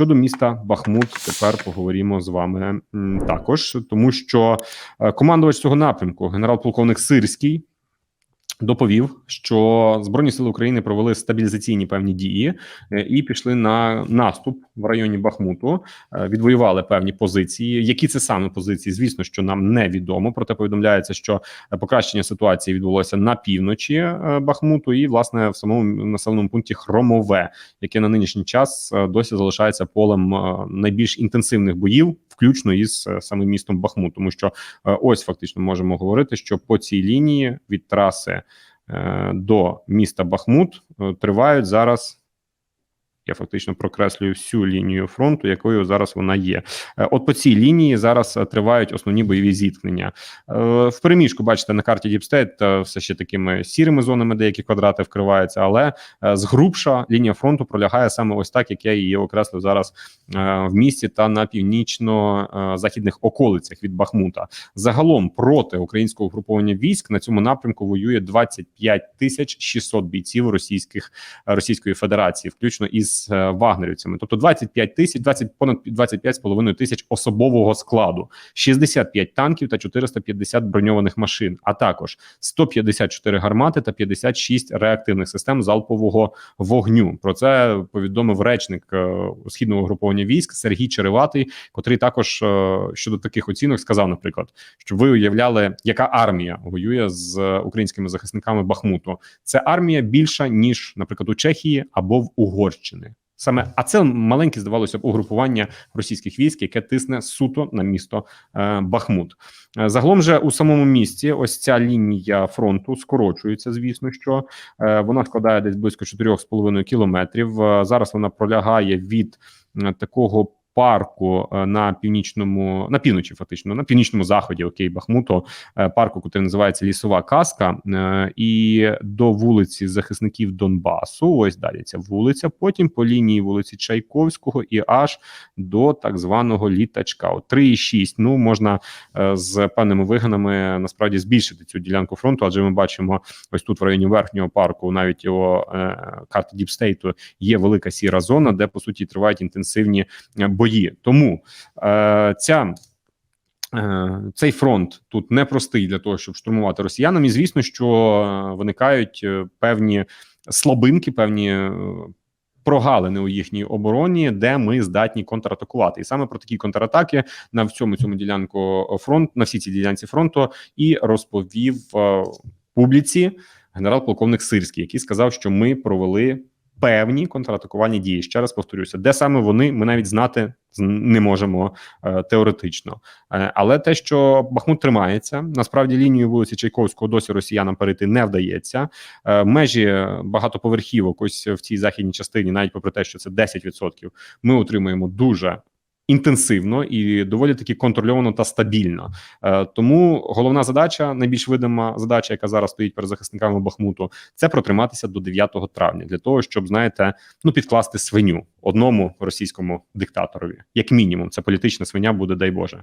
Щодо міста Бахмут, тепер поговоримо з вами також, тому що е, командувач цього напрямку, генерал-полковник Сирський. Доповів, що збройні сили України провели стабілізаційні певні дії е, і пішли на наступ в районі Бахмуту, е, відвоювали певні позиції. Які це саме позиції? Звісно, що нам невідомо. Проте повідомляється, що покращення ситуації відбулося на півночі е, Бахмуту, і власне в самому населеному пункті Хромове, яке на нинішній час досі залишається полем найбільш інтенсивних боїв, включно із самим містом Бахмут, тому що ось фактично можемо говорити, що по цій лінії від траси до міста Бахмут е, тривають зараз. Я фактично прокреслюю всю лінію фронту, якою зараз вона є. Е, От по цій лінії зараз е, тривають основні бойові зіткнення. Е, В переміжку, бачите, на карті е, все ще такими сірими зонами, деякі квадрати вкриваються, але згрубша лінія фронту пролягає саме ось так, як я її окреслив зараз в місті та на північно-західних околицях від Бахмута. Загалом проти українського угруповання військ на цьому напрямку воює 25 тисяч 600 бійців російських Російської Федерації, включно із е, вагнерівцями. Тобто 25 тисяч, 20, понад 25,5 тисяч особового складу, 65 танків та 450 броньованих машин, а також 154 гармати та 56 реактивних систем залпового вогню. Про це повідомив речник е, східного угруповання військ Сергій Череватий, котрий також е, щодо таких оцінок сказав, наприклад, що ви уявляли, яка армія воює з українськими захисниками Бахмуту. Це армія більша ніж, наприклад, у Чехії або в Угорщини. Саме а це маленьке здавалося б угрупування російських військ, яке тисне суто на місто е, Бахмут. Е, Загалом же у самому місті ось ця лінія фронту скорочується. Звісно, що е, вона складає десь близько 4,5 кілометрів. Е, Зараз вона пролягає від е, такого. Парку е, на північному на півночі, фактично на північному заході окей, Бахмуту, е, парку, який називається Лісова Казка, е, і до вулиці захисників Донбасу. Ось далі ця вулиця. Потім по лінії вулиці Чайковського і аж до так званого літачка. От 3,6. Ну можна з певними вигинами насправді збільшити цю ділянку фронту, адже ми бачимо ось тут в районі верхнього парку, навіть його карти Діпстейту, є велика сіра зона, де по суті тривають інтенсивні бої. Тому е, ця. е, Цей фронт тут непростий для того, щоб штурмувати росіянам, і звісно, що е, виникають е, певні слабинки, певні прогалини у їхній обороні, де ми здатні контратакувати. І саме про такі контратаки на всьому цьому ділянку фронту, на всій цій ділянці фронту, і розповів публіці генерал-полковник Сирський, який сказав, що ми провели певні контратакувальні дії. Ще раз повторюся, де саме вони ми навіть знати не можемо е, теоретично. Е, але те, що Бахмут тримається, насправді лінію вулиці Чайковського досі росіянам перейти не вдається. Е, межі багатоповерхівок, ось в цій західній частині, навіть попри те, що це 10%, ми отримуємо дуже. Інтенсивно і доволі таки контрольовано та стабільно. Е, тому головна задача, найбільш видима задача, яка зараз стоїть перед захисниками Бахмуту, це протриматися до 9 травня для того, щоб знаєте, ну підкласти свиню одному російському диктаторові, як мінімум, це політична свиня буде, дай Боже.